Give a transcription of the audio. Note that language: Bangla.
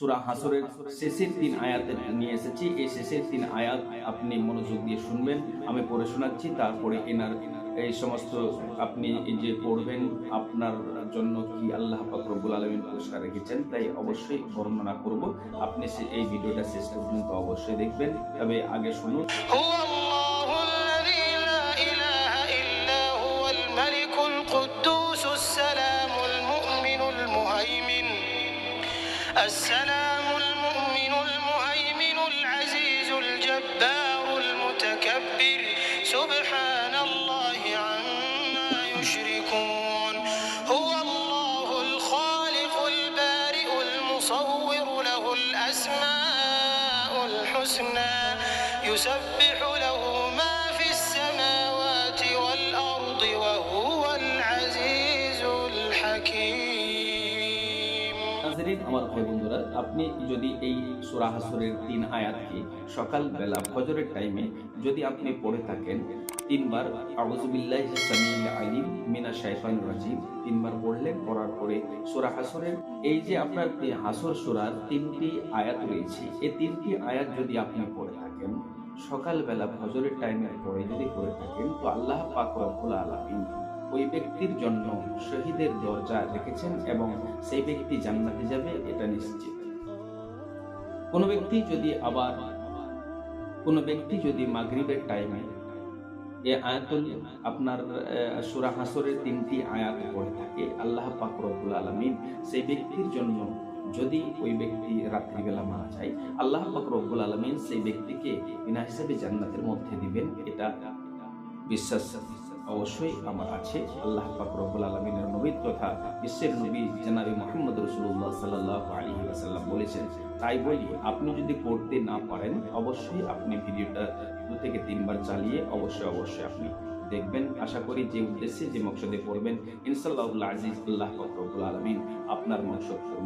সুরা হাসরের শেষের তিন আয়াত নিয়ে এসেছি এই শেষের তিন আয়াত আপনি মনোযোগ দিয়ে শুনবেন আমি পড়ে শোনাচ্ছি তারপরে এনার এই সমস্ত আপনি এই যে পড়বেন আপনার জন্য কি আল্লাহ ফকরবুল আলমিন পুরস্কার রেখেছেন তাই অবশ্যই বর্ণনা করব আপনি সে- এই ভিডিওটা শেষ পর্যন্ত অবশ্যই দেখবেন তবে আগে শুনুন هو الله السلام المؤمن المهيمن العزيز الجبار المتكبر. سبحان الله عما يشركون. هو الله الخالق البارئ المصور له الأسماء الحسنى. يسبح له নাজরিন আমার ভাই বন্ধুরা, আপনি যদি এই সুরা হাসরের তিন আয়াতকে সকালবেলা ফজরের টাইমে যদি আপনি পড়ে থাকেন, তিনবার আউজবিল্লাহ সামিল আলিম মিনা শাইফান রাজিম, তিনবার পড়লেন পড়ার পরে সুরা হাসরের এই যে আপনার হাসর সুরার তিনটি আয়াত রয়েছে, এই তিনটি আয়াত যদি আপনি পড়ে থাকেন, সকালবেলা ফজরের টাইমের পরে যদি পড়ে থাকেন, তো আল্লাহ পাক রব্বুল আলামিন ওই ব্যক্তির জন্য শহীদের দরজা রেখেছেন এবং সেই ব্যক্তি জান্নাতে যাবে, এটা নিশ্চিত। কোনো ব্যক্তি যদি আবার, কোনো ব্যক্তি যদি মাগরিবের টাইমে এ আয়াতুল, আপনার সুরা হাসরের তিনটি আয়াত পড়ে থাকে, আল্লাহ পাক রব্বুল আলামিন সেই ব্যক্তির জন্য যদি ওই ব্যক্তি রাত্রিবেলা মারা যায়, আল্লাহ পাক রব্বুল আলামিন সেই ব্যক্তিকে বিনা হিসাবে জান্নাতের মধ্যে দিবেন, এটা বিশ্বাস। অবশ্যই আমার আছে। আল্লাহ পাক রব্বুল আলমিনের নবী তথা বিশ্বের নবী জানাবি মোহাম্মদ রসুল্লাহ সাল্লাহ আলী ওয়াসাল্লাম বলেছেন। তাই বলি, আপনি যদি পড়তে না পারেন, অবশ্যই আপনি ভিডিওটা দু থেকে তিনবার চালিয়ে অবশ্যই অবশ্যই আপনি দেখবেন। আশা করি যে উদ্দেশ্যে, যে মকসদে পড়বেন ইনশাল্লাহ আজিজ, আল্লাহ পাক রব্বুল আলমিন আপনার মকসদ